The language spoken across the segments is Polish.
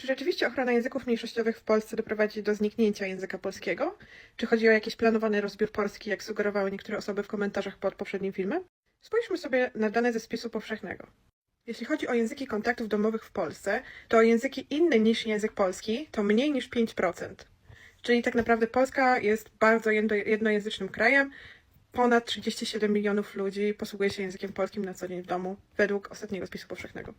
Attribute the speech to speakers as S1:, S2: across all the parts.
S1: Czy rzeczywiście ochrona języków mniejszościowych w Polsce doprowadzi do zniknięcia języka polskiego? Czy chodzi o jakiś planowany rozbiór Polski, jak sugerowały niektóre osoby w komentarzach pod poprzednim filmem? Spójrzmy sobie na dane ze spisu powszechnego. Jeśli chodzi o języki kontaktów domowych w Polsce, to języki inne niż język polski to mniej niż 5%. Czyli tak naprawdę Polska jest bardzo jedno, jednojęzycznym krajem. Ponad 37 milionów ludzi posługuje się językiem polskim na co dzień w domu, według ostatniego spisu powszechnego.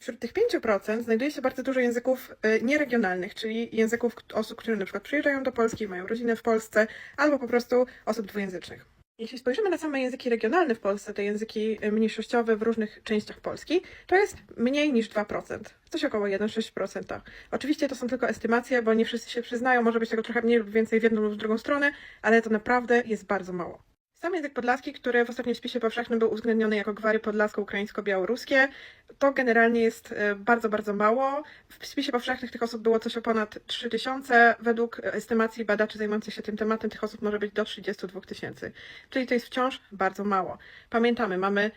S1: Wśród tych 5% znajduje się bardzo dużo języków y, nieregionalnych, czyli języków osób, które na przykład przyjeżdżają do Polski, mają rodzinę w Polsce, albo po prostu osób dwujęzycznych. Jeśli spojrzymy na same języki regionalne w Polsce, te języki y, mniejszościowe w różnych częściach Polski, to jest mniej niż 2%, coś około 1,6%. Oczywiście to są tylko estymacje, bo nie wszyscy się przyznają, może być tego trochę mniej lub więcej w jedną lub w drugą stronę, ale to naprawdę jest bardzo mało. Sam język podlaski, który w ostatnim spisie powszechnym był uwzględniony jako gwary podlasko-ukraińsko-białoruskie, to generalnie jest e, bardzo, bardzo mało. W spisie powszechnych tych osób było coś o ponad 3000. Według e, estymacji badaczy zajmujących się tym tematem tych osób może być do 32 tysięcy. Czyli to jest wciąż bardzo mało. Pamiętamy, mamy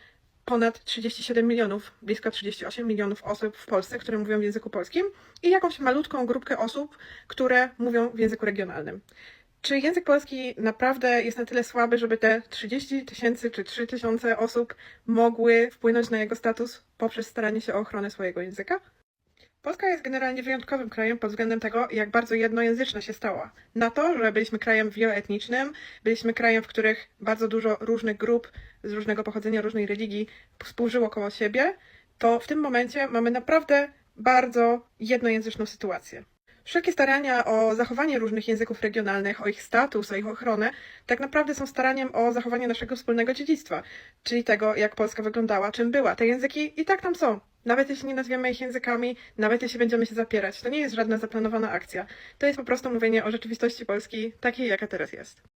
S1: ponad 37 milionów, blisko 38 milionów osób w Polsce, które mówią w języku polskim i jakąś malutką grupkę osób, które mówią w języku regionalnym. Czy język polski naprawdę jest na tyle słaby, żeby te 30 tysięcy czy 3 tysiące osób mogły wpłynąć na jego status poprzez staranie się o ochronę swojego języka? Polska jest generalnie wyjątkowym krajem pod względem tego, jak bardzo jednojęzyczna się stała. Na to, że byliśmy krajem wieloetnicznym, byliśmy krajem, w których bardzo dużo różnych grup z różnego pochodzenia, różnej religii współżyło koło siebie, to w tym momencie mamy naprawdę bardzo jednojęzyczną sytuację. Wszelkie starania o zachowanie różnych języków regionalnych, o ich status, o ich ochronę, tak naprawdę są staraniem o zachowanie naszego wspólnego dziedzictwa, czyli tego, jak Polska wyglądała, czym była. Te języki i tak tam są. Nawet jeśli nie nazwiemy ich językami, nawet jeśli będziemy się zapierać, to nie jest żadna zaplanowana akcja. To jest po prostu mówienie o rzeczywistości Polski takiej, jaka teraz jest.